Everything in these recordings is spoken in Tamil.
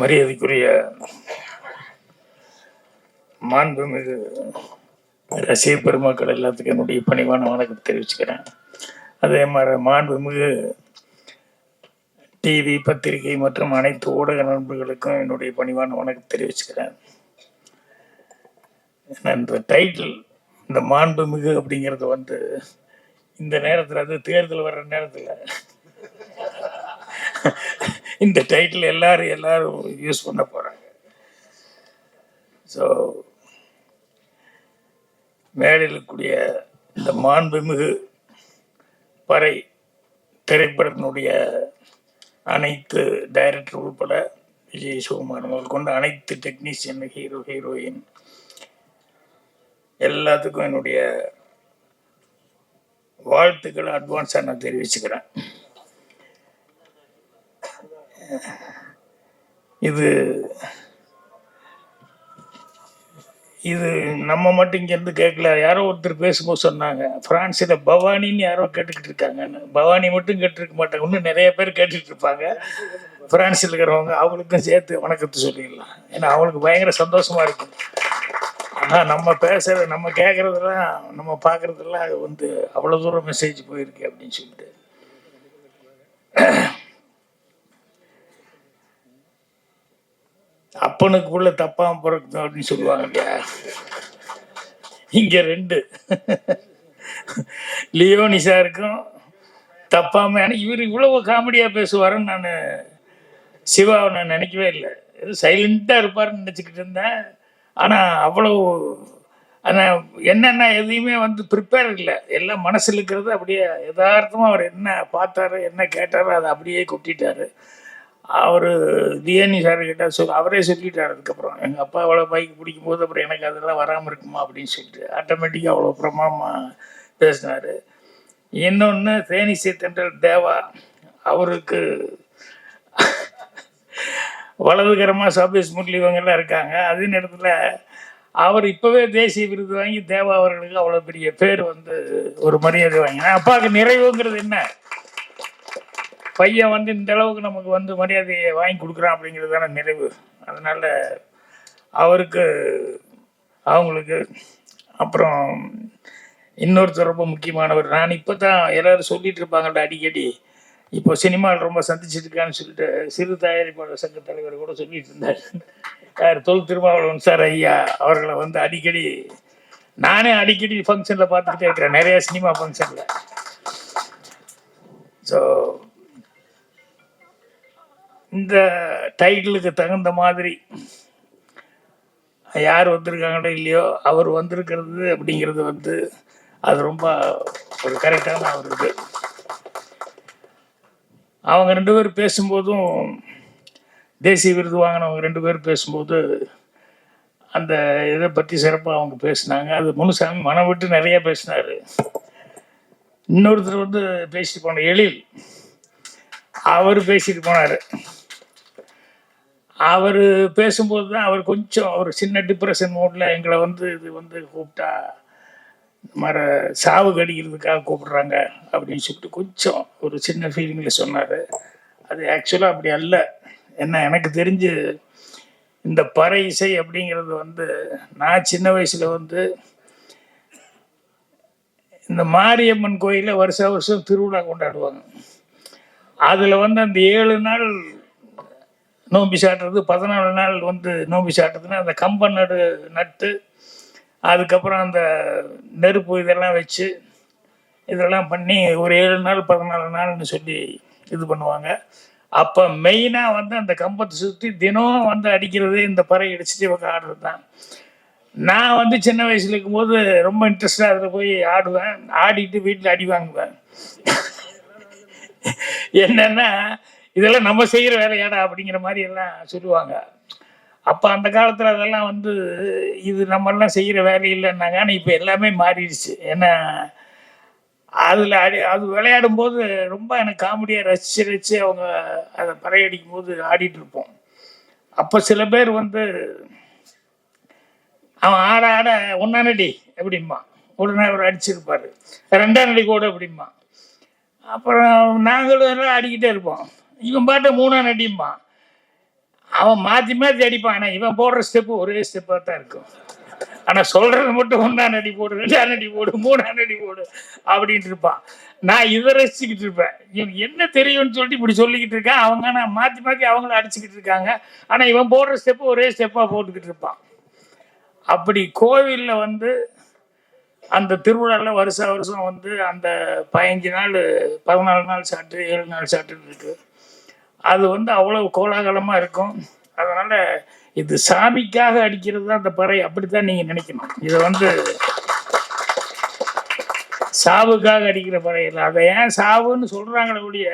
மரியாதைக்குரிய மாண்புமிகு ரசிக பெருமக்கள் எல்லாத்துக்கும் என்னுடைய பணிவான வணக்கம் தெரிவிச்சுக்கிறேன். அதே மாதிரி மாண்புமிகு டிவி பத்திரிகை மற்றும் அனைத்து ஊடக நண்பர்களுக்கும் என்னுடைய பணிவான வணக்கம் தெரிவிச்சுக்கிறேன். இந்த டைட்டில் இந்த மாண்புமிகு அப்படிங்கிறது வந்து இந்த நேரத்தில் அது தேர்தல் வர்ற நேரத்தில். இந்த டைட்டில் எல்லாரும் எல்லாரும் யூஸ் பண்ண போகிறாங்க ஸோ மேடையில் இருக்கக்கூடிய இந்த மாண்புமிகு பறை திரைப்படத்தினுடைய அனைத்து டைரக்டர் உட்பட விஜய் சுகுமார் முதல் கொண்டு அனைத்து டெக்னீஷியன் ஹீரோ ஹீரோயின் எல்லாத்துக்கும் என்னுடைய வாழ்த்துக்களை அட்வான்ஸாக நான் தெரிவிச்சுக்கிறேன். இது இது நம்ம மட்டும் இங்கேருந்து கேட்கல. யாரோ ஒருத்தர் பேசும்போது சொன்னாங்க ஃப்ரான்ஸில் பவானின்னு யாரோ கேட்டுக்கிட்டு இருக்காங்கன்னு. பவானி மட்டும் கேட்டுருக்க மாட்டாங்க. இன்னும் நிறைய பேர் கேட்டுட்டு இருப்பாங்க. ஃப்ரான்ஸில் இருக்கிறவங்க அவங்களுக்கும் சேர்த்து வணக்கத்தை சொல்லிடலாம். ஏன்னா அவங்களுக்கு பயங்கர சந்தோஷமாக இருக்கும் ஆனால் நம்ம பேசுகிற நம்ம கேட்குறதெல்லாம் நம்ம பார்க்குறதெல்லாம் அது வந்து அவ்வளோ தூரம் மெசேஜ் போயிருக்கு அப்படின்னு சொல்லிட்டு. அப்பனுக்கு உள்ள தப்பாம பிறக்கணும் அப்படின்னு சொல்லுவாங்க இல்லையா இங்க ரெண்டு. லியோனிசா இருக்கும். தப்பாம இவர் இவ்வளவு காமெடியா பேசுவாருன்னு நான் சிவாவை நான் நினைக்கவே இல்லை. சைலண்டா இருப்பாருன்னு நினைச்சுக்கிட்டு இருந்தேன். ஆனா அவ்வளவு ஆனா என்னென்ன எதையுமே வந்து ப்ரிப்பேர் இல்லை. எல்லாம் மனசில் இருக்கிறது அப்படியே யதார்த்தமாக அவர் என்ன பார்த்தாரு என்ன கேட்டாரோ அதை அப்படியே கொட்டிட்டாரு. அவர் தியானி சார் கிட்ட சொல் அவரே சொல்லிட்டார் அதுக்கப்புறம். எங்கள் அப்பா அவ்வளோ பைக் பிடிக்கும் போது அப்புறம் எனக்கு அதெல்லாம் வராமல் இருக்குமா? அப்படின்னு சொல்லிட்டு ஆட்டோமேட்டிக்காக அவ்வளோ பிரமாமா பேசினார். இன்னொன்று தேனிசை தென்றல் தேவா அவருக்கு வலதுகரமாக சபேஷ் முரளி இவங்கெல்லாம் இருக்காங்க. அதே நேரத்தில் அவர் இப்போவே தேசிய விருது வாங்கி தேவா அவர்களுக்கு அவ்வளோ பெரிய பேர் வந்து ஒரு மரியாதை வாங்கினா அப்பாவுக்கு நிறைவுங்கிறது என்ன? பையன் வந்து இந்த அளவுக்கு நமக்கு வந்து மரியாதையை வாங்கி கொடுக்குறான் அப்படிங்கிறது தானே நிறைவு. அதனால் அவருக்கு அவங்களுக்கு அப்புறம் இன்னொருத்தர் ரொம்ப முக்கியமானவர். நான் இப்போ தான் எல்லாரும் சொல்லிகிட்டு இருப்பாங்கள்ட அடிக்கடி. இப்போ சினிமாவில் ரொம்ப சந்திச்சிருக்கான்னு இருக்கான்னு சொல்லிட்டு சிறு தயாரிப்பாளர் சங்க தலைவர் கூட சொல்லிட்டு இருந்தார். யார்? தொல் திருமாவளவன் சார் ஐயா அவர்களை வந்து அடிக்கடி நானே அடிக்கடி ஃபங்க்ஷனில் பார்த்துக்கிட்டே இருக்கிறேன். நிறையா சினிமா ஃபங்க்ஷனில் ஸோ இந்த டைட்டிலுக்கு தகுந்த மாதிரி யார் வந்திருக்காங்களோ இல்லையோ அவர் வந்திருக்கிறது அப்படிங்கிறது வந்து அது ரொம்ப ஒரு கரெக்டான ஒரு இது. அவங்க ரெண்டு பேரும் பேசும்போதும் தேசிய விருது வாங்கினவங்க ரெண்டு பேர் பேசும்போது அந்த இதை பற்றி சிறப்பாக அவங்க பேசினாங்க. அது முனுசாமி மனம் விட்டு நிறையா பேசினார். இன்னொருத்தர் வந்து பேசிட்டு போன எழில் அவர் பேசிட்டு போனார். அவர் பேசும்போது தான் அவர் கொஞ்சம் ஒரு சின்ன டிப்ரெஷன் மூடில் எங்களை வந்து இது வந்து கூப்பிட்டா மர சாவு கடிக்கிறதுக்காக கூப்பிடுறாங்க அப்படின்னு சொல்லிட்டு கொஞ்சம் ஒரு சின்ன ஃபீலிங்கில் சொன்னார். அது ஆக்சுவலாக அப்படி அல்ல. என்ன எனக்கு தெரிஞ்சு இந்த பறை இசை அப்படிங்கிறது வந்து நான் சின்ன வயசில் வந்து இந்த மாரியம்மன் கோயிலில் வருஷ வருஷம் திருவிழா கொண்டாடுவாங்க. அதில் வந்து அந்த ஏழு நாள் நோம்பி சாட்டுறது பதினாலு நாள் வந்து நோம்பி சாட்டுறதுன்னா அந்த கம்பம் நடு நட்டு அதுக்கப்புறம் அந்த நெருப்பு இதெல்லாம் வச்சு இதெல்லாம் பண்ணி ஒரு ஏழு நாள் பதினாலு நாள்னு சொல்லி இது பண்ணுவாங்க. அப்போ மெயினாக வந்து அந்த கம்பத்தை சுற்றி தினம் வந்து அடிக்கிறது இந்த பறை அடிச்சுட்டு இவங்க ஆடுறது தான். நான் வந்து சின்ன வயசுல இருக்கும்போது ரொம்ப இன்ட்ரெஸ்டாக அதில் போய் ஆடுவேன். ஆடிட்டு வீட்டில் அடி வாங்குவேன். என்னன்னா இதெல்லாம் நம்ம செய்கிற வேலையாடா அப்படிங்கிற மாதிரி எல்லாம் சொல்லுவாங்க. அப்போ அந்த காலத்தில் அதெல்லாம் வந்து இது நம்மெல்லாம் செய்கிற வேலை இல்லைன்னாங்க. ஆனால் இப்போ எல்லாமே மாறிடுச்சு. ஏன்னா அதில் அடி அது விளையாடும் போது ரொம்ப எனக்கு காமெடியாக ரசிச்சு ரசித்து அவங்க அதை பறையடிக்கும் போது ஆடிட்டு இருப்போம். அப்போ சில பேர் வந்து அவன் ஆட ஆட ஒன்னாம் நடி அப்படிம்பா உடனே அவர் அடிச்சிருப்பார். ரெண்டாம் நடி கூட அப்படிம்பா அப்புறம் நாங்களும் எல்லாம் ஆடிக்கிட்டே இருப்போம். இவன் பாட்டு மூணா நடிம்பான் அவன் மாற்றி மாற்றி அடிப்பான். ஆனால் இவன் போடுற ஸ்டெப்பு ஒரே ஸ்டெப்பாக தான் இருக்கும். ஆனால் சொல்கிறது மட்டும் ஒன்றா நடி போடு ரெண்டாம் நடி போடு மூணா நடி போடு அப்படின்ட்டு இருப்பான். நான் இதை ரசிச்சுக்கிட்டு இருப்பேன். இவன் என்ன தெரியும்னு சொல்லிட்டு இப்படி சொல்லிக்கிட்டு இருக்கான். அவங்க நான் மாற்றி மாற்றி அவங்கள அடிச்சுக்கிட்டு இருக்காங்க. ஆனால் இவன் போடுற ஸ்டெப்பு ஒரே ஸ்டெப்பாக போட்டுக்கிட்டு இருப்பான். அப்படி கோவிலில் வந்து அந்த திருவிழாவில் வருஷ வருஷம் வந்து அந்த பதினஞ்சு நாள் பதினாலு நாள் சாட்டு ஏழு நாள் சாட்டுன்னு இருக்குது அது வந்து அவ்வளவு கோலாகலமாக இருக்கும். அதனால் இது சாமிக்காக அடிக்கிறது தான் அந்த பறை அப்படி தான் நீங்கள் நினைக்கணும். இதை வந்து சாவுக்காக அடிக்கிற பறை இல்லை. அதை ஏன் சாவுன்னு சொல்கிறாங்களே ஒழிய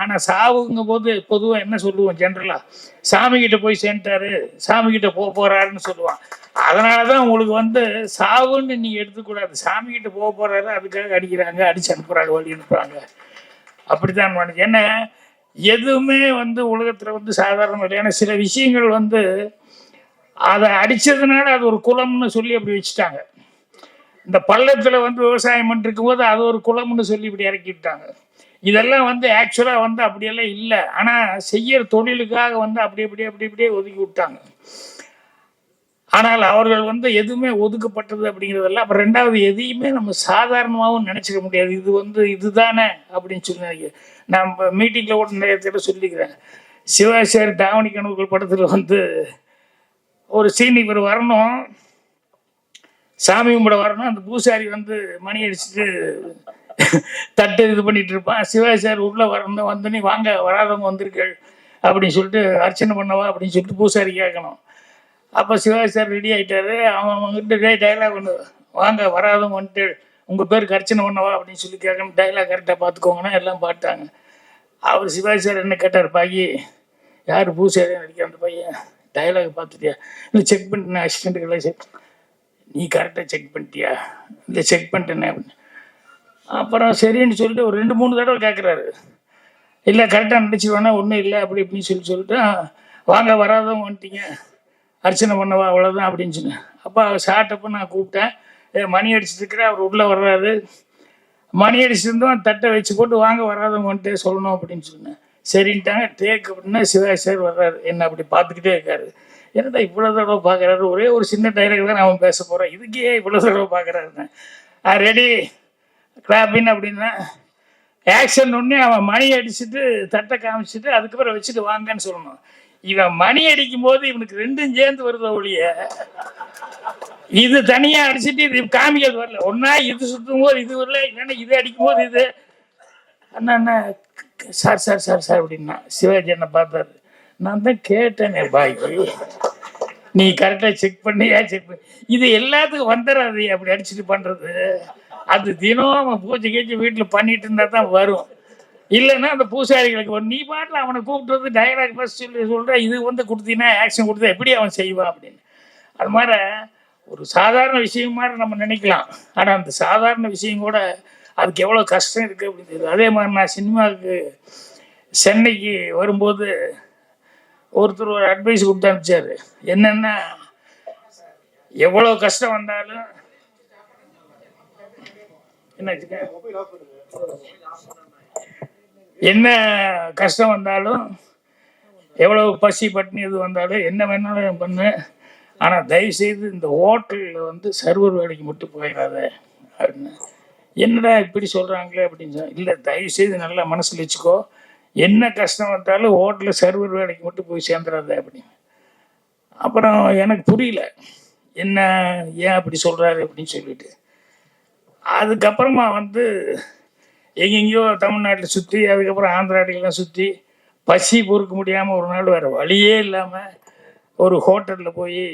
ஆனால் சாவுங்கும் போது பொதுவாக என்ன சொல்லுவோம் ஜென்ரலாக சாமிக்கிட்ட போய் சேர்ந்துட்டாரு சாமிக்கிட்ட போக போகிறாருன்னு சொல்லுவான் அதனால தான் உங்களுக்கு வந்து சாவுன்னு நீங்கள் எடுத்துக்கூடாது. சாமிக்கிட்ட போக போகிறாரு அதுக்காக அடிக்கிறாங்க அடிச்சு அனுப்புகிறாங்க வழி அனுப்புகிறாங்க அப்படித்தான் நினைச்சு ஏன்னா எதுவுமே வந்து உலகத்தில் வந்து சாதாரணம் இல்லை. ஏன்னா சில விஷயங்கள் வந்து அதை அடிச்சதுனால அது ஒரு குலம்னு சொல்லி அப்படி வச்சுட்டாங்க. இந்த பள்ளத்தில் வந்து விவசாயம் பண்ணிருக்கும் போது அது ஒரு குலம்னு சொல்லி இப்படி இறக்கி விட்டாங்க இதெல்லாம் வந்து ஆக்சுவலாக வந்து அப்படியெல்லாம் இல்லை. ஆனால் செய்யற தொழிலுக்காக வந்து அப்படி அப்படி அப்படி அப்படியே ஒதுக்கி விட்டாங்க. ஆனால் அவர்கள் வந்து எதுவுமே ஒதுக்கப்பட்டது அப்படிங்கிறதெல்லாம் அப்புறம் ரெண்டாவது எதையுமே நம்ம சாதாரணமாகவும் நினச்சிக்க முடியாது. இது வந்து இதுதானே அப்படின்னு சொல்லி நான் மீட்டிங்கில் கூட நிறைய சொல்லிக்கிறேன். சிவாசாரி தாவணி கனவுகள் படத்தில் வந்து ஒரு சீன் இவர் வரணும். சாமி கும்பிட வரணும். அந்த பூசாரி வந்து மணி அடிச்சுட்டு தட்டு இது பண்ணிட்டு இருப்பான். சிவாசார் உள்ளே வரணும். வந்தோடனே வாங்க வராதவங்க வந்திருக்கள் அப்படின்னு சொல்லிட்டு அர்ச்சனை பண்ணவா அப்படின்னு சொல்லிட்டு பூசாரி கேட்கணும். அப்போ சிவாஜி சார் ரெடி ஆகிட்டாரு அவன் அவங்ககிட்ட டைலாக் ஒன்று வாங்க வராதவங்க வந்துட்டு உங்கள் பேருக்கு அர்ச்சனை பண்ணவா அப்படின்னு சொல்லி கேட்கணும். டைலாக் கரெக்டாக பார்த்துக்கோங்கன்னா எல்லாம் பாட்டாங்க அவர் சிவாஜி சார் என்ன கேட்டார் பாக்கி யார் பூசாரி நடிக்கிற அந்த பையன்? டைலாக் பார்த்துட்டியா? இல்லை செக் பண்ணிட்டேன் அசிஸ்டண்ட்டுக்கெல்லாம் செக் நீ கரெக்டாக செக் பண்ணிட்டியா? இல்லை செக் பண்ணிட்டேனே அப்படின்னு. அப்புறம் சரின்னு சொல்லிட்டு ஒரு ரெண்டு மூணு தடவை கேட்குறாரு இல்லை கரெக்டாக நடிச்சிருவானா? ஒன்றும் இல்லை அப்படி இப்படின்னு சொல்லி சொல்லிட்டு வாங்க வராதவங்க வந்துட்டீங்க. அர்ச்சனை பண்ணவா அவ்வளோதான் அப்படின்னு சொன்னேன். அப்போ சாட்டப்போ நான் கூப்பிட்டேன். மணி அடிச்சிருக்கிற அவர் உள்ளே வர்றாரு. மணி அடிச்சிருந்தோம் தட்டை வச்சு போட்டு வாங்க வராதவங்க சொல்லணும் அப்படின்னு சொன்னேன். சரின்ட்டாங்க டேக் அப்படின்னா சிவாஜி சார் வர்றாரு. என்ன அப்படி பார்த்துக்கிட்டே இருக்காரு. என்னடா இவ்வளோ தடவை பார்க்குறாரு? ஒரே ஒரு சின்ன டைலாக் தான் அவன் பேச போகிறான் இதுக்கே இவ்வளோ தடவை பார்க்குறாருன்னு. ரெடி கிளாப்பின் அப்படின்னா ஆக்ஷன் ஒன்று அவன் மணி அடிச்சுட்டு தட்டை காமிச்சிட்டு அதுக்கப்புறம் வச்சுட்டு வாங்கன்னு சொல்லணும். இவன் மணி அடிக்கும் போது இவனுக்கு ரெண்டும் சேர்ந்து வருதோ ஒழிய இது தனியா அடிச்சுட்டு இது காமிக்கிறது வரல. ஒன்னா இது சுத்தும் போது இது வரல இல்லைன்னா இது அடிக்கும் போது இது. அண்ணா அண்ணா சார் சார் சார் சார் அப்படின்னா சிவாஜி என்ன பார்த்தாரு. நான் தான் கேட்டேனே பாய். நீ கரெக்டாக செக் பண்ணியா செக் பண்ணி? இது எல்லாத்துக்கும் வந்துடாது அப்படி அடிச்சுட்டு பண்ணுறது அது தினம் அவன் பூஜை கீஜை வீட்டில் பண்ணிட்டு இருந்தா தான் வரும். இல்லைன்னா அந்த பூசாரிகளுக்கு வரும். நீ பாட்டில் அவனை கூப்பிட்டு வந்து டைலாக் பஸ் சொல்லி சொல்கிற இது வந்து கொடுத்தீங்கன்னா ஆக்ஷன் கொடுத்தா எப்படி அவன் செய்வான் அப்படின்னு. அது மாதிரி ஒரு சாதாரண விஷயம் மாதிரி நம்ம நினைக்கலாம். ஆனால் அந்த சாதாரண விஷயம் கூட அதுக்கு எவ்வளோ கஷ்டம் இருக்குது அப்படின்னு அதே மாதிரி நான் சினிமாவுக்கு சென்னைக்கு வரும்போது ஒருத்தர் ஒரு அட்வைஸ் கொடுத்து அனுப்பிச்சாரு. என்னென்னா எவ்வளோ கஷ்டம் வந்தாலும் என்னாச்சுங்க என்ன கஷ்டம் வந்தாலும் எவ்வளவு பசி பட்டினி இது வந்தாலும் என்ன வேணாலும் பண்ணுவேன் ஆனால் தயவுசெய்து இந்த ஹோட்டலில் வந்து சர்வர் வேலைக்கு மட்டும் போயிடாத. அப்படின்னு. என்னடா இப்படி சொல்கிறாங்களே அப்படின்னு சொன்னால் இல்லை தயவுசெய்து நல்லா மனசில் வச்சுக்கோ. என்ன கஷ்டம் வந்தாலும் ஹோட்டலில் சர்வர் வேலைக்கு மட்டும் போய் சேர்ந்துடாத அப்படின்னு. அப்புறம் எனக்கு புரியல. என்ன ஏன் அப்படி சொல்கிறாரு அப்படின்னு சொல்லிட்டு. அதுக்கப்புறமா வந்து எங்கெங்கேயோ தமிழ்நாட்டில் சுற்றி அதுக்கப்புறம் ஆந்திராட்டிலாம் சுற்றி பசி பொறுக்க முடியாமல் ஒரு நாள் வேறு வழியே இல்லாமல் ஒரு ஹோட்டலில் போய்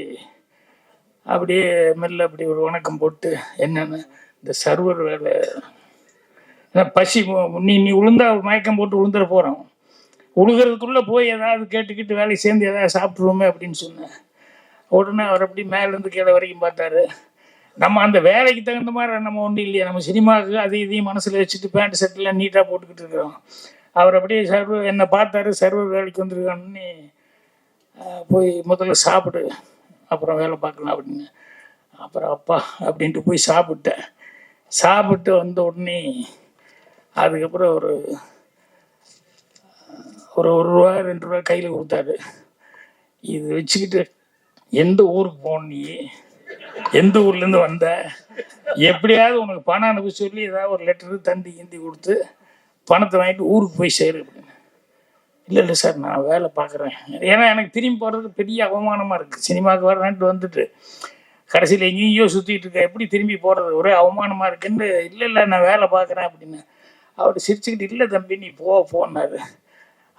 அப்படியே மெல்ல அப்படி ஒரு வணக்கம் போட்டு என்னென்ன இந்த சர்வர் வேலை. ஏன்னா பசி நீ நீ உளுந்தா மயக்கம் போட்டு உளுந்துட போகிறோம் உழுகிறதுக்குள்ளே போய் ஏதாவது கேட்டுக்கிட்டு வேலைக்கு சேர்ந்து ஏதாவது சாப்பிட்ருவோமே அப்படின்னு சொன்னேன். உடனே அவர் அப்படி மேலேருந்து கீழே வரைக்கும் பார்த்தாரு. நம்ம அந்த வேலைக்கு தகுந்த மாதிரி நம்ம ஒன்றும் இல்லையா? நம்ம சினிமாவுக்கு அது இதையும் மனசில் வச்சுட்டு பேண்ட் ஷர்ட்லாம் நீட்டாக போட்டுக்கிட்டு இருக்கிறோம். அவர் அப்படியே சர்வர் என்னை பார்த்தாரு சர்வர் வேலைக்கு வந்திருக்கான்னு போய் முதல்ல சாப்பிடு அப்புறம் வேலை பார்க்கலாம் அப்படின்னு. அப்புறம் அப்பா அப்படின்ட்டு போய் சாப்பிட்டேன். சாப்பிட்டு வந்த உடனே அதுக்கப்புறம் ஒரு ஒரு ஒரு ரூபா ரெண்டு ரூபா கையில் கொடுத்தாரு. இது வச்சுக்கிட்டு எந்த ஊருக்கு போனியே எந்த ஊர்லேருந்து வந்த? எப்படியாவது உனக்கு பணம் அனுப்ப சொல்லி ஏதாவது ஒரு லெட்டரு தந்தி கிந்தி கொடுத்து பணத்தை வாங்கிட்டு ஊருக்கு போய் சேரு அப்படின்னு. இல்லை இல்லை சார் நான் வேலை பார்க்குறேன். ஏன்னா எனக்கு திரும்பி போகிறது பெரிய அவமானமாக இருக்குது சினிமாவுக்கு வரேன்ட்டு வந்துட்டு. கடைசியில் எங்கேயோ சுற்றிட்டு இருக்க எப்படி திரும்பி போகிறது ஒரே அவமானமாக இருக்குன்னு இல்லை இல்லை நான் வேலை பார்க்குறேன் அப்படின்னு. அவர் சிரிச்சுக்கிட்டு இல்லை தம்பி நீ போ போனாரு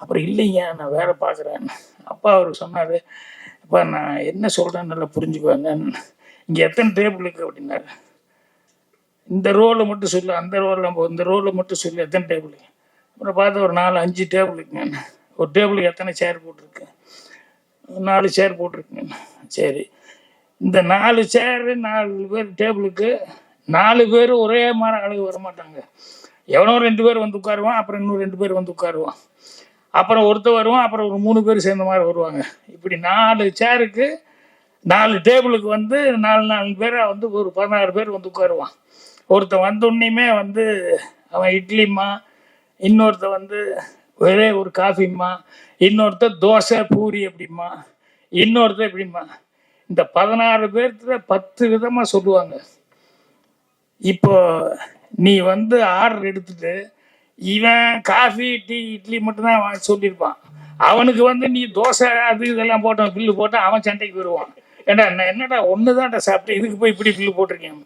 அப்புறம் இல்லைங்க நான் வேலை பார்க்குறேன்னு அப்பா அவர் சொன்னார் அப்பா நான் என்ன சொல்கிறேன்னு நல்லா புரிஞ்சுக்குவாங்கன்னு இங்கே எத்தனை டேபிள் இருக்குது அப்படின்னாரு. இந்த ரோலை மட்டும் சொல்லு அந்த ரோல் நம்ம இந்த ரோலை மட்டும் சொல்லு எத்தனை டேபிள் அப்புறம் பார்த்து ஒரு நாலு அஞ்சு டேபிள் இருக்குங்க ஒரு டேபிளுக்கு எத்தனை சேர் போட்டிருக்கு. நாலு சேர் போட்டிருக்குங்க சரி. இந்த நாலு சேரு நாலு பேர் டேபிளுக்கு நாலு பேர் ஒரே மாதிரி அழகு வர மாட்டாங்க எவனோ ரெண்டு பேர் வந்து உட்காருவான் அப்புறம் இன்னும் ரெண்டு பேர் வந்து உட்காருவான். அப்புறம் ஒருத்தர் வருவான் அப்புறம் ஒரு மூணு பேர் சேர்ந்த மாதிரி வருவாங்க. இப்படி நாலு சேருக்கு நாலு டேபிளுக்கு வந்து நாலு நாலு பேரை வந்து ஒரு பதினாறு பேர் வந்து உட்காருவான். ஒருத்தன் வந்தோடனையுமே வந்து அவன் இட்லிம்மா இன்னொருத்தன் வந்து ஒரே ஒரு காஃபிம்மா இன்னொருத்தர் தோசை பூரி அப்படிம்மா இன்னொருத்தர் எப்படிம்மா. இந்த பதினாறு பேர்த்துல பத்து விதமாக சொல்லுவாங்க. இப்போ நீ வந்து ஆர்டர் எடுத்துட்டு இவன் காஃபி டீ இட்லி மட்டும்தான் சொல்லியிருப்பான். அவனுக்கு வந்து நீ தோசை அது இதெல்லாம் போட்டான் பில்லு போட்டால் அவன் சண்டைக்கு வருவான். ஏன்னா நான் என்னடா ஒன்று தான்டா சாப்பிட்டேன் இதுக்கு போய் இப்படி பில்லு போட்டிருக்கேன்?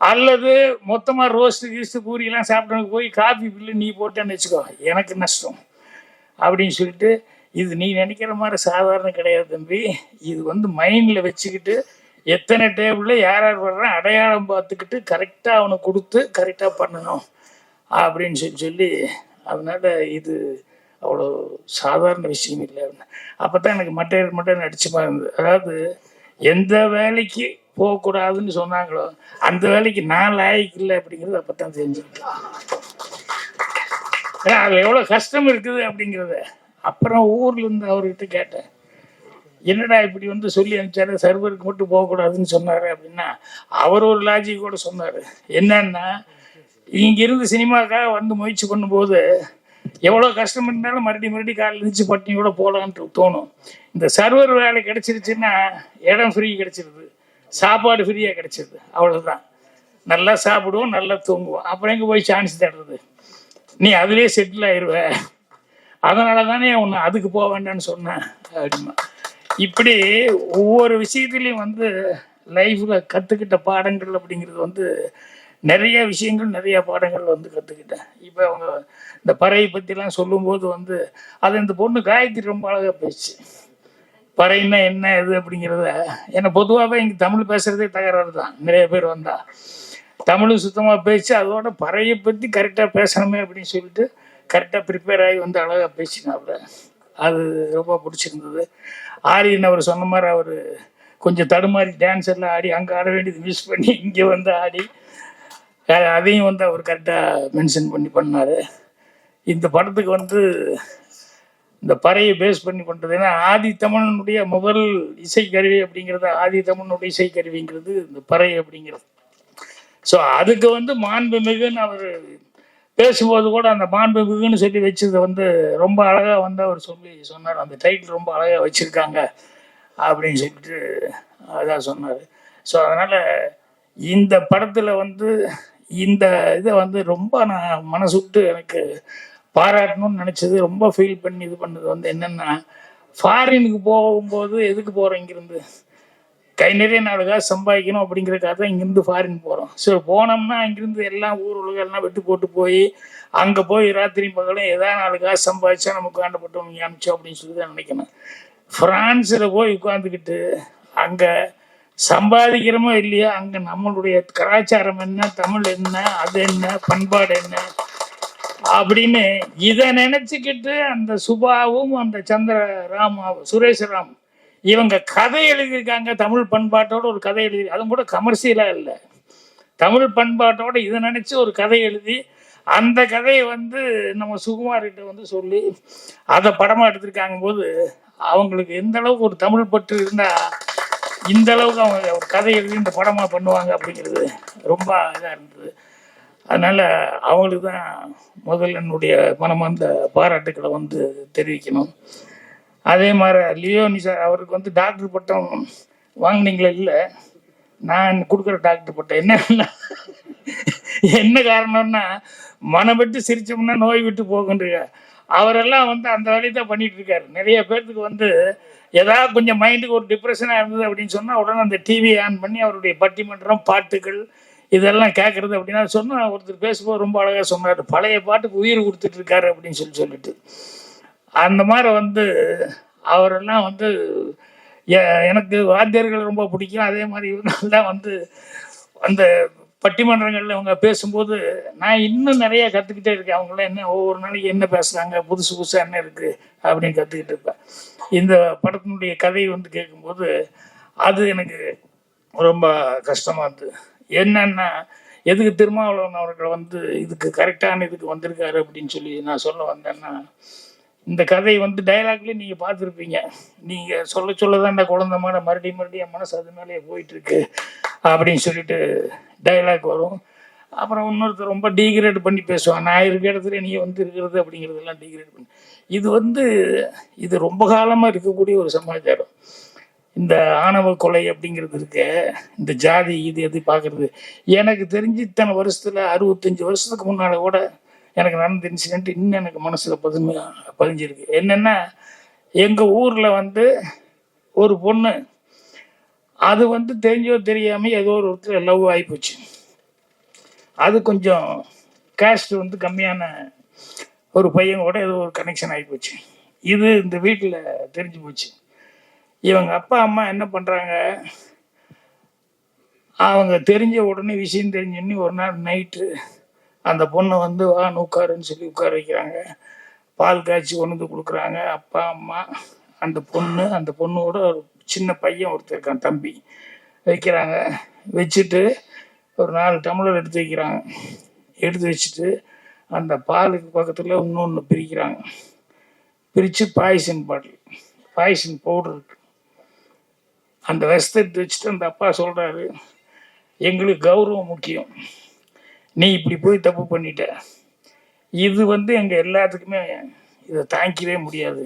அல்லது மொத்தமாக ரோஸ்ட்டு கீஸ்ட்டு பூரியெல்லாம் சாப்பிட்டவனுக்கு போய் காஃபி பில்லு நீ போட்டேன்னு வச்சுக்கோ எனக்கு நஷ்டம். அப்படின்னு சொல்லிட்டு இது நீ நினைக்கிற மாதிரி சாதாரணம் கிடையாது தம்பி. இது வந்து மைண்டில் வச்சுக்கிட்டு எத்தனை டேபிளில் யார் யார் வர்றான் அடையாளம் பார்த்துக்கிட்டு கரெக்டாக அவனை கொடுத்து கரெக்டாக பண்ணணும். அப்படின்னு சொல்லி சொல்லி அதனால் இது அவ்வளோ சாதாரண விஷயம் இல்லை. அப்போ தான் எனக்கு மட்டையர் மட்டும் அடிச்சுமா இருந்தது அதாவது எந்த வேலைக்கு போகக்கூடாதுன்னு சொன்னாங்களோ அந்த வேலைக்கு நான் லாய்க்கு இல்லை அப்படிங்கிறது அப்போ தான் தெரிஞ்சுக்கிட்டேன் அதில் எவ்வளோ கஷ்டம் இருக்குது அப்படிங்கிறத. அப்புறம் ஊர்ல இருந்து அவர்கிட்ட கேட்டேன். என்னடா இப்படி வந்து சொல்லி அனுப்பிச்சாரு? சர்வருக்கு மட்டும் போகக்கூடாதுன்னு சொன்னாரு அப்படின்னா அவர் ஒரு லாஜிக் கூட சொன்னார். என்னன்னா இங்கிருந்து சினிமாக்காக வந்து முயற்சி பண்ணும்போது எவ்வளோ கஷ்டம் இருந்தாலும் மறுபடியும் மறுபடியும் காலையில் இருந்துச்சு பட்டினி கூட போகலான்ட்டு தோணும். இந்த சர்வர் வேலை கிடைச்சிருச்சுன்னா இடம் ஃப்ரீ கிடைச்சிருது. சாப்பாடு ஃப்ரீயாக கிடைச்சிருது. அவ்வளோதான் நல்லா சாப்பிடுவோம் நல்லா தூங்குவோம். அப்புறம் எங்கே போய் சான்ஸ் தேடுறது? நீ அதுலேயே செட்டில் ஆயிடுவ அதனால தானே உன்னை அதுக்கு போக வேண்டாம்னு சொன்னேன் அப்படிமா. இப்படி ஒவ்வொரு விஷயத்துலையும் வந்து லைஃப்பில் கற்றுக்கிட்ட பாடங்கள் அப்படிங்கிறது வந்து நிறைய விஷயங்கள் நிறைய பாடங்கள் வந்து கற்றுக்கிட்டேன் இப்போ அவங்க இந்த பறையை பற்றிலாம் சொல்லும்போது வந்து அது இந்த பொண்ணு காயத்ரி ரொம்ப அழகாக பேச்சு. பறைன்னா என்ன இது அப்படிங்கிறத ஏன்னா பொதுவாகவே இங்கே தமிழ் பேசுகிறதே தகராறு தான். நிறைய பேர் வந்தால் தமிழும் சுத்தமாக பேசி அதோட பறையை பற்றி கரெக்டாக பேசணுமே அப்படின்னு சொல்லிட்டு கரெக்டாக ப்ரிப்பேர் ஆகி வந்து அழகாக பேசினாப்ல அது ரொம்ப பிடிச்சிருந்தது. ஆரியன் அவர் சொன்ன மாதிரி அவர் கொஞ்சம் தடுமாறி டான்ஸ் எல்லாம் ஆடி அங்கே ஆட வேண்டியது மிஸ் பண்ணி இங்கே வந்து ஆடி அதையும் வந்து அவர் கரெக்டாக மென்ஷன் பண்ணி பண்ணார். இந்த படத்துக்கு வந்து இந்த பறையை பேஸ் பண்ணி பண்ணுறது ஏன்னா ஆதித்தமிழனுடைய முதல் இசைக்கருவி அப்படிங்கிறது ஆதித்தமிழனுடைய இசைக்கருவிங்கிறது இந்த பறை அப்படிங்கிறது. ஸோ அதுக்கு வந்து மாண்புமிகுன்னு அவர் பேசும்போது கூட அந்த மாண்புமிகுன்னு சொல்லி வச்சது வந்து ரொம்ப அழகாக வந்து அவர் சொல்லி சொன்னார். அந்த டைட்டில் ரொம்ப அழகாக வச்சுருக்காங்க அப்படின்னு சொல்லிட்டு அதான் சொன்னார். ஸோ அதனால் இந்த படத்தில் வந்து இந்த இதை வந்து ரொம்ப நான் மனசு விட்டு எனக்கு பாராட்டணும்னு நினச்சது ரொம்ப ஃபீல் பண்ணி இது பண்ணது வந்து என்னென்னா ஃபாரினுக்கு போகும்போது எதுக்கு போகிறோம் இங்கிருந்து? கை நிறைய நாளுக்காக சம்பாதிக்கணும் அப்படிங்கிறக்காக தான் இங்கேருந்து ஃபாரின் போகிறோம் சரி போனோம்னா அங்கேருந்து எல்லாம் ஊர் உலகெல்லாம் வெட்டு போட்டு போய் அங்கே போய் ராத்திரி பகலும் ஏதாவது நாலு சம்பாதிச்சா நமக்கு காண்டப்பட்டவங்க அனுப்பிச்சோம் அப்படின்னு சொல்லி தான் நினைக்கணும். ஃப்ரான்ஸில் போய் உட்காந்துக்கிட்டு அங்கே சம்பாதிக்கிறோமோ இல்லையோ அங்கே நம்மளுடைய கலாச்சாரம் என்ன தமிழ் என்ன அது என்ன பண்பாடு என்ன அப்படின்னு இதை நினைச்சுக்கிட்டு அந்த சுபாவும் அந்த சந்திர சந்திரராமாவும் சுரேஷராம் இவங்க கதை எழுதியிருக்காங்க தமிழ் பண்பாட்டோட ஒரு கதை எழுதி அதுவும் கூட கமர்ஷியலாக இல்லை. தமிழ் பண்பாட்டோட இதை நினச்சி ஒரு கதை எழுதி அந்த கதையை வந்து நம்ம சுகுமார்கிட்ட வந்து சொல்லி அதை படமாக எடுத்திருக்காங்க போது அவங்களுக்கு எந்த அளவுக்கு ஒரு தமிழ் பற்று இருந்தால் இந்த அளவுக்கு அவங்க ஒரு கதை எழுதி இந்த படமாக பண்ணுவாங்க அப்படிங்கிறது ரொம்ப இதாக இருந்தது. அதனால் அவங்களுக்கு தான் முதல்ல என்னுடைய மனமார்ந்த பாராட்டுக்களை வந்து தெரிவிக்கணும். அதே மாதிரி லியோனி சார் அவருக்கு வந்து டாக்டர் பட்டம் வாங்கினீங்களே இல்லை? நான் கொடுக்குற டாக்டர் பட்டம். என்ன என்ன காரணம்னா மனம் விட்டு சிரிச்சோம்னா நோய் விட்டு போகுன்றீங்க அவரெல்லாம் வந்து அந்த வேலையை தான் பண்ணிட்டு இருக்காரு. நிறைய பேர்த்துக்கு வந்து ஏதாவது கொஞ்சம் மைண்டுக்கு ஒரு டிப்ரெஷனாக இருந்தது அப்படின்னு சொன்னால் உடனே அந்த டிவி ஆன் பண்ணி அவருடைய பட்டிமன்றம் பாட்டுகள் இதெல்லாம் கேட்குறது அப்படின்னா சொன்னால் ஒருத்தர் பேசும்போது ரொம்ப அழகாக சொன்னார். பழைய பாட்டுக்கு உயிர் கொடுத்துட்டு இருக்காரு அப்படின்னு சொல்லி சொல்லிட்டு. அந்த மாதிரி வந்து அவரெல்லாம் வந்து எ- எனக்கு வாத்தியர்கள் ரொம்ப பிடிக்கும். அதே மாதிரி இவங்கெல்லாம் வந்து அந்த பட்டிமன்றங்களில் அவங்க பேசும்போது நான் இன்னும் நிறைய கற்றுக்கிட்டே இருக்கேன். அவங்களாம் என்ன ஒவ்வொரு நாளைக்கு என்ன பேசுகிறாங்க புதுசு புதுசாக என்ன இருக்குது அப்படின்னு கற்றுக்கிட்டு இருப்பேன். இந்த படத்தினுடைய கதை வந்து கேட்கும்போது அது எனக்கு ரொம்ப கஷ்டமாக இருந்தது. என்னன்னா எதுக்கு திருமாவளவன் அவர்கள் வந்து இதுக்கு கரெக்டான இதுக்கு வந்திருக்காரு அப்படின்னு சொல்லி நான் சொல்ல வந்தேன்னா இந்த கதை வந்து டைலாக்லேயும் நீங்கள் பார்த்துருப்பீங்க. நீங்கள் சொல்ல சொல்ல தான் இந்த குழந்தை மேலே மறுபடியும் மறுபடியும் என் மனசு அது மேலேயே போயிட்டுருக்கு அப்படின்னு சொல்லிட்டு டைலாக் வரும். அப்புறம் இன்னொருத்தர் ரொம்ப டீக்ரேட் பண்ணி பேசுவான். நான் இருக்க இடத்துல நீ வந்து இருக்கிறது அப்படிங்கிறதெல்லாம் டீக்ரேட் பண்ணி. இது வந்து இது ரொம்ப காலமாக இருக்கக்கூடிய ஒரு சமாச்சாரம். இந்த ஆணவ கொலை அப்படிங்கிறது இருக்க. இந்த ஜாதி இது எது பார்க்கறது? எனக்கு தெரிஞ்சு இத்தனை வருஷத்துல அறுபத்தஞ்சு வருஷத்துக்கு முன்னால கூட எனக்கு நடந்த இன்சிடென்ட் இன்னும் எனக்கு மனசுல பதிஞ்சு பதிஞ்சிருக்கு. என்னன்னா எங்க ஊர்ல வந்து ஒரு பொண்ணு அது வந்து தெரிஞ்சோ தெரியாம ஏதோ ஒரு ஒருத்தர் லவ் ஆகிப்போச்சு அது கொஞ்சம் கேஸ்ட் வந்து கம்மியான ஒரு பையன் கூட ஏதோ ஒரு கனெக்ஷன் ஆகிப்போச்சு இது இந்த வீட்டில் தெரிஞ்சு போச்சு. இவங்க அப்பா அம்மா என்ன பண்ணுறாங்க அவங்க தெரிஞ்ச உடனே விஷயம் தெரிஞ்சோடனே ஒரு நாள் நைட்டு அந்த பொண்ணை வந்து வா உட்காருன்னு சொல்லி உட்கார வைக்கிறாங்க. பால் காய்ச்சி கொண்டு வந்து கொடுக்குறாங்க. அப்பா அம்மா அந்த பொண்ணு அந்த பொண்ணோட ஒரு சின்ன பையன் ஒருத்தர் இருக்கான் தம்பி. வைக்கிறாங்க. வச்சுட்டு ஒரு நாலு டம்ளர் எடுத்து வைக்கிறாங்க. எடுத்து வச்சுட்டு அந்த பாலுக்கு பக்கத்தில் இன்னொன்று பிரிக்கிறாங்க. பிரித்து பாய்சன் பாட்டில் பாய்சன் பவுடர் இருக்கு. அந்த விஷத்தை வச்சுட்டு அந்த அப்பா சொல்கிறாரு எங்களுக்கு கௌரவம் முக்கியம். நீ இப்படி போய் தப்பு பண்ணிட்ட. இது வந்து எங்கள் எல்லாத்துக்குமே இதை தாங்கிக்கவே முடியாது.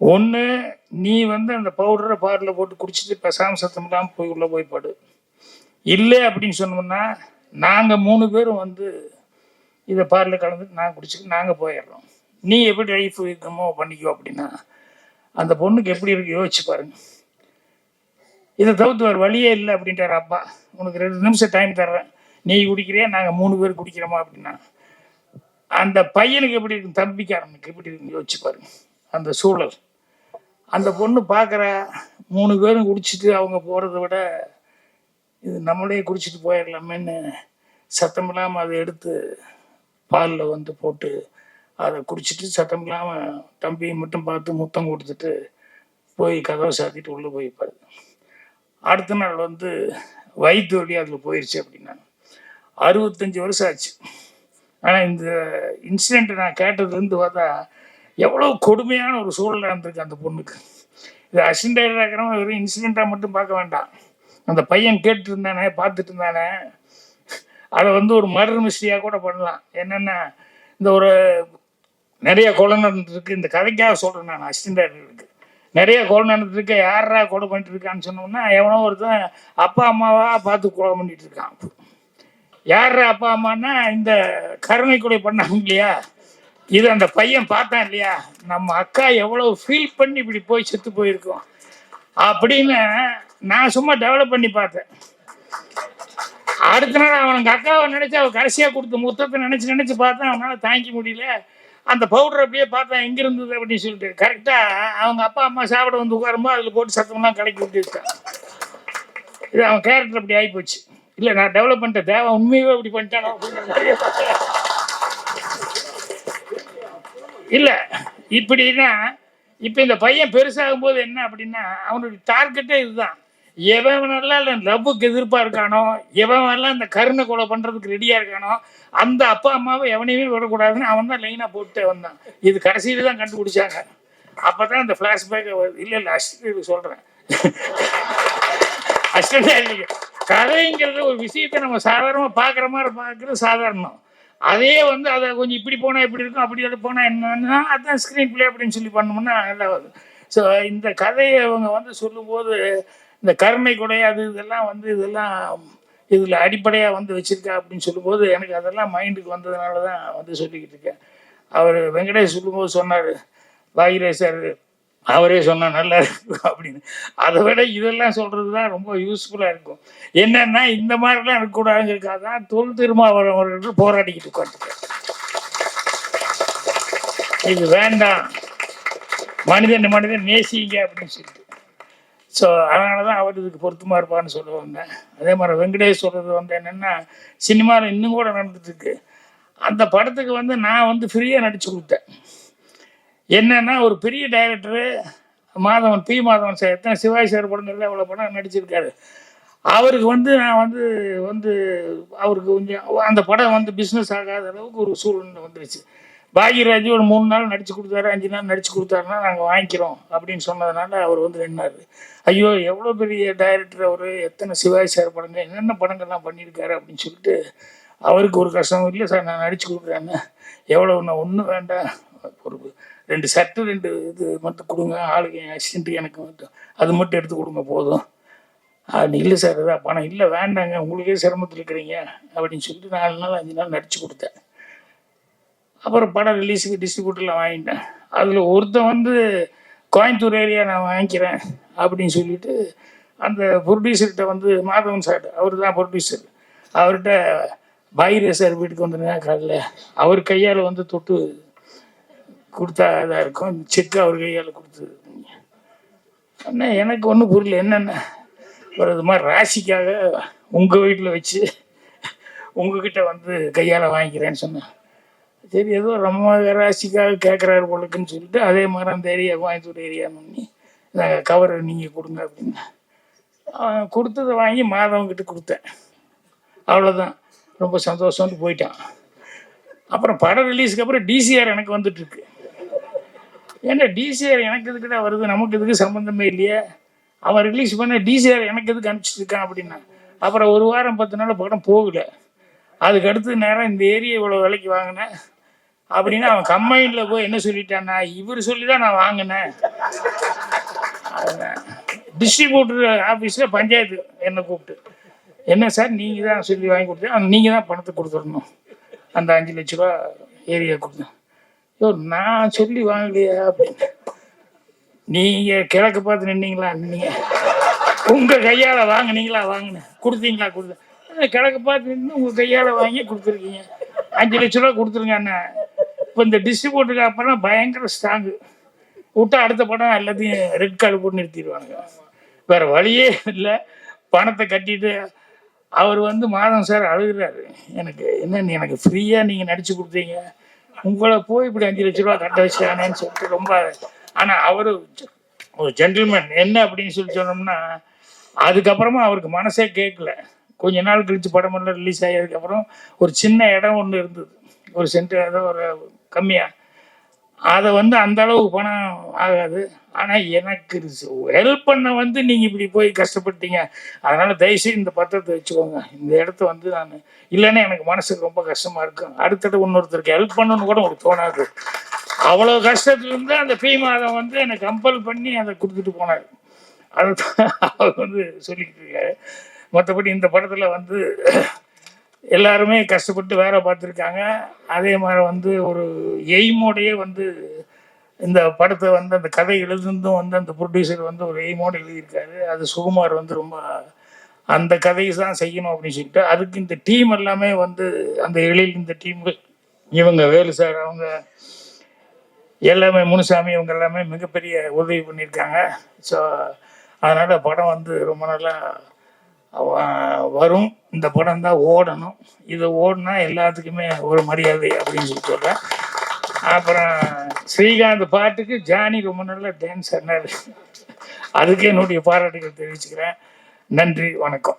ஒன்று நீ வந்து அந்த பவுடரை பாரில் போட்டு குடிச்சிட்டு பெசாம சத்தம் இல்லாமல் போய் உள்ளே போய் படு. இல்லை அப்படின்னு சொன்னோம்னா நாங்கள் மூணு பேரும் வந்து இதை பாரில் கலந்துட்டு நாங்கள் குடிச்சிட்டு நாங்கள் போயிடுறோம். நீ எப்படி லைஃப் இருக்கமோ பண்ணிக்கோ அப்படின்னா அந்த பொண்ணுக்கு எப்படி இருக்கு யோசிச்சு பாருங்கள் இதை தவிர்த்து வேறு வழியே இல்லை அப்படின்ட்டார் அப்பா. உனக்கு ரெண்டு நிமிஷம் டைம் தர்றேன். நீ குடிக்கிறியா? நாங்கள் மூணு பேர் குடிக்கிறோமா? அப்படின்னா. அந்த பையனுக்கு எப்படி இருக்கும்? தம்பிக்காரனுக்கு எப்படி இருக்குன்னு யோசிச்சு பாருங்க அந்த சூழல். அந்த பொண்ணு பார்க்குற மூணு பேரும் குடிச்சிட்டு அவங்க போகிறத விட இது நம்மளே குடிச்சிட்டு போயிடலாமேன்னு சத்தம் இல்லாமல் அதை எடுத்து பாலில் வந்து போட்டு அதை குடிச்சிட்டு சத்தம் இல்லாமல் தம்பியை மட்டும் பார்த்து முத்தம் கொடுத்துட்டு போய் கதவை சாத்திட்டு உள்ளே போய்ப்பாரு அடுத்த நாள் வந்து வயிற்று வலி அதில் போயிடுச்சு அப்படின்னா அறுபத்தஞ்சு வருஷம் ஆச்சு. ஆனால் இந்த இன்சிடெண்ட்டை நான் கேட்டதுலேருந்து பார்த்தா எவ்வளோ கொடுமையான ஒரு சூழலாக இருந்திருக்கு அந்த பொண்ணுக்கு. இது அசிஸ்டன்ட் இருக்கிறவங்க வெறும் இன்சிடெண்ட்டாக மட்டும் பார்க்க வேண்டாம். அந்த பையன் கேட்டு இருந்தானே பார்த்துட்டு இருந்தானே அதை வந்து ஒரு மர்டர் மிஸ்ட்ரியாக கூட பண்ணலாம். என்னென்னா இந்த ஒரு நிறைய கொலை நடந்துருக்கு. இந்த கதைக்காக சொல்கிறேன் நான் அசிஸ்டன்ட் இருக்கு நிறைய கொலை நடந்துருக்கு. யாரா கொலை பண்ணிட்டு இருக்கான்னு சொன்னோம்னா எவனோ ஒருத்தன் அப்பா அம்மாவா பார்த்து கொலை பண்ணிட்டு இருக்கான் யார் அப்பா அம்மான்னா இந்த கருணை கொலை பண்ணாங்க இல்லையா? இது அந்த பையன் பார்த்தான் இல்லையா? நம்ம அக்கா எவ்வளவு ஃபீல் பண்ணி இப்படி போய் செத்து போயிருக்கோம். அப்படின்னு நான் சும்மா டெவலப் பண்ணி பார்த்தேன். அடுத்த நாள் அவனுக்கு அக்காவை நினைச்சு அவ கடைசியா கொடுத்த முத்தத்தை நினைச்சு நினைச்சு பார்த்தேன். அவனால தாங்கிக்க முடியல. அந்த பவுடர் அப்படியே பார்த்தேன் எங்க இருந்தது? அப்படின்னு சொல்லிட்டு. கரெக்டா அவங்க அப்பா அம்மா சாப்பிட வந்து உட்காரும்போது அதுல போட்டு சத்தம்லாம் கலக்கி விட்டுருக்கான் இது அவன் கேரக்டர் அப்படி ஆகி போச்சு இல்ல நான் டெவலப் பண்ணிட்டேன். தேவை உண்மையாவே இப்படி பண்ணிட்டானோ அப்படின்னு இல்ல இப்படின்னா இப்ப இந்த பையன் பெருசாகும் போது என்ன அப்படின்னா அவனுடைய டார்கெட்டே இதுதான். எவனெல்லாம் லவ்வுக்கு எதிர்ப்பா இருக்கானோ எவனெல்லாம் இந்த கருணை கொலை பண்றதுக்கு ரெடியா இருக்கானோ அந்த அப்பா அம்மாவை எவனையுமே விடக்கூடாதுன்னு அவன் தான் லைனா போட்டு வந்தான். இது கடைசியில தான் கண்டுபிடிச்சாங்க. அப்பதான் இந்த பிளாஷ்பேக் வருது. இல்ல இல்ல அசிஸ்டன்ட் சொல்றேன். அசிஸ்டன்ட் கதைங்கிறது ஒரு விஷயத்தை நம்ம சாதாரணமா பார்க்குற மாதிரி பார்க்கறது சாதாரணம். அதே வந்து அதை கொஞ்சம் இப்படி போனால் எப்படி இருக்கும் அப்படி அது போனால் என்னன்னா அதான் ஸ்க்ரீன் பிளே அப்படின்னு சொல்லி பண்ணோம்னா நல்லா வருது ஸோ இந்த கதையை அவங்க வந்து சொல்லும்போது இந்த கருணை கொடை அது இதெல்லாம் வந்து இதெல்லாம் இதில் அடிப்படையாக வந்து வச்சுருக்கா அப்படின்னு சொல்லும்போது எனக்கு அதெல்லாம் மைண்டுக்கு வந்ததுனால தான் வந்து சொல்லிக்கிட்டு இருக்கேன். அவர் வெங்கடேஷ் சொல்லும்போது சொன்னார் பாகிரே சார் அவரே சொன்னால் நல்லா இருக்கும் அப்படின்னு. அதை விட இதெல்லாம் சொல்கிறது தான் ரொம்ப யூஸ்ஃபுல்லாக இருக்கும். என்னென்னா இந்த மாதிரிலாம் இருக்கக்கூடாதுங்கிறதுக்காக தான் தொல் திருமாவளவன் அவர்கள் போராடிக்கிட்டு உட்காந்துருக்காரு இது வேண்டாம். மனிதன் மனிதன் நேசிங்க அப்படின்னு சொல்லிட்டு. ஸோ அதனால தான் அவர் இதுக்கு பொருத்தமாக இருப்பான்னு சொல்லுவாங்க. அதே மாதிரி வெங்கடேஷ் சொல்கிறது வந்து என்னென்னா சினிமாவில் இன்னும் கூட நடந்துட்டுருக்கு. அந்த படத்துக்கு வந்து நான் வந்து ஃப்ரீயாக நடித்து கொடுத்தேன். என்னென்னா ஒரு பெரிய director Madhavan P Madhavan sir எத்தனை சிவாஜி சார் படங்கள்ல இவ்வளோ படம் நடிச்சிருக்காரு. அவருக்கு வந்து நான் வந்து வந்து அவருக்கு கொஞ்சம் அந்த படம் வந்து பிஸ்னஸ் ஆகாத அளவுக்கு ஒரு சூழ்நிலை வந்துருச்சு. பாக்யராஜ் ஒரு மூணு நாள் நடிச்சு கொடுத்தாரு அஞ்சு நாள் நடிச்சு கொடுத்தாருன்னா நாங்கள் வாங்கிக்கிறோம் அப்படின்னு சொன்னதுனால அவர் வந்து நின்னாரு. ஐயோ எவ்வளோ பெரிய டைரக்டர் அவர் எத்தனை சிவாஜி சார் படங்கள் என்னென்ன படங்கள்லாம் பண்ணியிருக்காரு அப்படின்னு சொல்லிட்டு அவருக்கு ஒரு கஷ்டம் இல்லை சார் நான் நடிச்சு கொடுக்குறேன்னு எவ்வளோ நான் ஒன்றும் வேண்டாம். ஒரு ரெண்டு சட்டு ரெண்டு இது மட்டும் கொடுங்க. ஆளுக்கு என் அசிஸ்டண்ட்டு எனக்கு மட்டும். அது மட்டும் எடுத்து கொடுங்க போதும். அது இல்லை சார் இதான் பணம் இல்லை வேண்டாங்க. உங்களுக்கே சிரமத்தில் இருக்கிறீங்க. அப்படின்னு சொல்லிட்டு நாலு நாள் அஞ்சு நாள் நடிச்சு கொடுத்தேன். அப்புறம் படம் ரிலீஸுக்கு டிஸ்ட்ரிபியூட்டரில் வாங்கிட்டேன். அதில் ஒருத்தன் வந்து கோயம்புத்தூர் ஏரியா நான் வாங்கிக்கிறேன் அப்படின்னு சொல்லிட்டு அந்த ப்ரொடியூசர்கிட்ட வந்து மாதவன் சார் அவர் தான் ப்ரொடியூசர் அவர்கிட்ட பாயிரே சார் வீட்டுக்கு வந்துருங்க காலையில் அவர் கையால் வந்து தொட்டு கொடுத்தா இதாக இருக்கும். செக்கு அவர் கையால் கொடுத்து அண்ணா எனக்கு ஒன்றும் புரியல என்னென்ன? ஒரு இது மாதிரி ராசிக்காக உங்கள் வீட்டில் வச்சு உங்ககிட்ட வந்து கையால் வாங்கிக்கிறேன்னு சொன்னேன் சரி ஏதோ ரொம்ப ராசிக்காக கேட்குறாரு போலக்குன்னு சொல்லிட்டு அதே மாதிரி அந்த ஏரியா கோயம்புத்தூர் ஏரியா பண்ணி கவர் நீங்கள் கொடுங்க அப்படின்னு. கொடுத்ததை வாங்கி மாதவங்கிட்ட கொடுத்தேன். அவ்வளோதான் ரொம்ப சந்தோஷம்னு போயிட்டான். அப்புறம் படம் ரிலீஸ்க்கு அப்புறம் டிசிஆர் எனக்கு வந்துட்டுருக்கு. ஏன்னா டிசிஆர் எனக்கு இதுக்கிட்ட வருது? நமக்கு எதுக்கு சம்மந்தமே இல்லையே. அவன் ரிலீஸ் பண்ண டிசிஆர் எனக்கு எதுக்கு அனுப்பிச்சிருக்கான் அப்படின்னா அப்புறம் ஒரு வாரம் பத்து நாள் படம் போகல. அதுக்கு அடுத்து நேரம் இந்த ஏரியா இவ்வளோ விலைக்கு வாங்கினேன். அப்படின்னு அவன் கம்பெனியில் போய் என்ன சொல்லிட்டானா இவர் சொல்லி தான் நான் வாங்கினேன். டிஸ்ட்ரிபியூட்டர் ஆஃபீஸில் பஞ்சாயத்து என்னை கூப்பிட்டு என்ன சார் நீங்கள் தான் சொல்லி வாங்கி கொடுத்தேன் நீங்கள் தான் பணத்தை கொடுத்துடணும். அந்த அஞ்சு லட்ச ரூபா ஏரியா கொடுத்தேன் ஐயோ நான் சொல்லி வாங்கலையா அப்படின்னு நீங்கள் கிழக்கு பார்த்து நின்னீங்களா நின்னீங்க. உங்கள் கையால் வாங்கினீங்களா வாங்கினேன். கொடுத்தீங்களா கொடுத்தேன். கிழக்கு பார்த்து நின்று உங்கள் கையால் வாங்கி கொடுத்துருக்கீங்க. அஞ்சு லட்ச ரூபா கொடுத்துருங்க அண்ணன் இப்போ இந்த டிஸ்ட்ரிபியூட்டருக்கு அப்புறம் பயங்கர ஸ்ட்ராங்கு விட்டா அடுத்த படம் எல்லாத்தையும் ரெட் கார்டு போட்டு நிறுத்திடுவாங்க வேற வழியே இல்லை. பணத்தை கட்டிட்டு அவர் வந்து மாதம் சார் அழுகிறாரு. எனக்கு என்ன எனக்கு ஃப்ரீயாக நீங்கள் நடிச்சு கொடுத்தீங்க. உங்களை போய் இப்படி அஞ்சு லட்ச ரூபா கட்ட வச்சானேன்னு சொல்லிட்டு ரொம்ப ஆனால் அவர் ஒரு ஜென்டில்மேன் என்ன அப்படின்னு சொல்லி சொன்னோம்னா அதுக்கப்புறமா அவருக்கு மனசே கேட்கல. கொஞ்ச நாள் கழிச்சு படமெல்லாம் ரிலீஸ் ஆகியதுக்கப்புறம் ஒரு சின்ன இடம் ஒன்று இருந்தது. ஒரு சென்டர் ஏதோ ஒரு கம்மியாக அதை வந்து அந்த அளவுக்கு பணம் ஆகாது. ஆனால் எனக்கு ஹெல்ப் பண்ண வந்து நீங்கள் இப்படி போய் கஷ்டப்பட்டீங்க. அதனால் தயவுசெய்து இந்த பத்திரத்தை வச்சுக்கோங்க. இந்த இடத்த வந்து நான் இல்லைன்னா எனக்கு மனசுக்கு ரொம்ப கஷ்டமாக இருக்கும் அடுத்தது இன்னொருத்தருக்கு ஹெல்ப் பண்ணணும்னு கூட உங்களுக்கு தோணாது. அவ்வளோ கஷ்டத்துலேருந்து அந்த பி மாதம் வந்து என்னை கம்பல் பண்ணி அதை கொடுத்துட்டு போனார். அதை அவர் வந்து சொல்லிக்கிட்டு இருக்காரு. மற்றபடி இந்த படத்தில் வந்து எல்லாருமே கஷ்டப்பட்டு வேலை பார்த்துருக்காங்க. அதே மாதிரி வந்து ஒரு எய்மோடையே வந்து இந்த படத்தை வந்து அந்த கதை எழுதுந்தும் வந்து அந்த ப்ரொடியூசர் வந்து ஒரு எய்மோடு எழுதியிருக்காரு. அது சுகுமார் வந்து ரொம்ப அந்த கதையை தான் செய்யணும் அப்படின்னு சொல்லிட்டு அதுக்கு இந்த டீம் எல்லாமே வந்து அந்த எழில் இந்த டீம் இவங்க வேலு சார் அவங்க எல்லாமே முனுசாமி இவங்க எல்லாமே மிகப்பெரிய உதவி பண்ணியிருக்காங்க. ஸோ அதனால் படம் வந்து ரொம்ப நல்லா வரும். இந்த படம் தான் ஓடணும். இது ஓடினா எல்லாத்துக்குமே ஒரு மரியாதை அப்படின்னு சொல்லி சொல்கிறேன் அப்புறம் ஸ்ரீகாந்த் பாட்டுக்கு ஜானி ரொம்ப நல்ல டான்ஸ் ஆடினார் அதுக்கு என்னுடைய பாராட்டுகள் தெரிவிச்சுக்கிறேன். நன்றி வணக்கம்.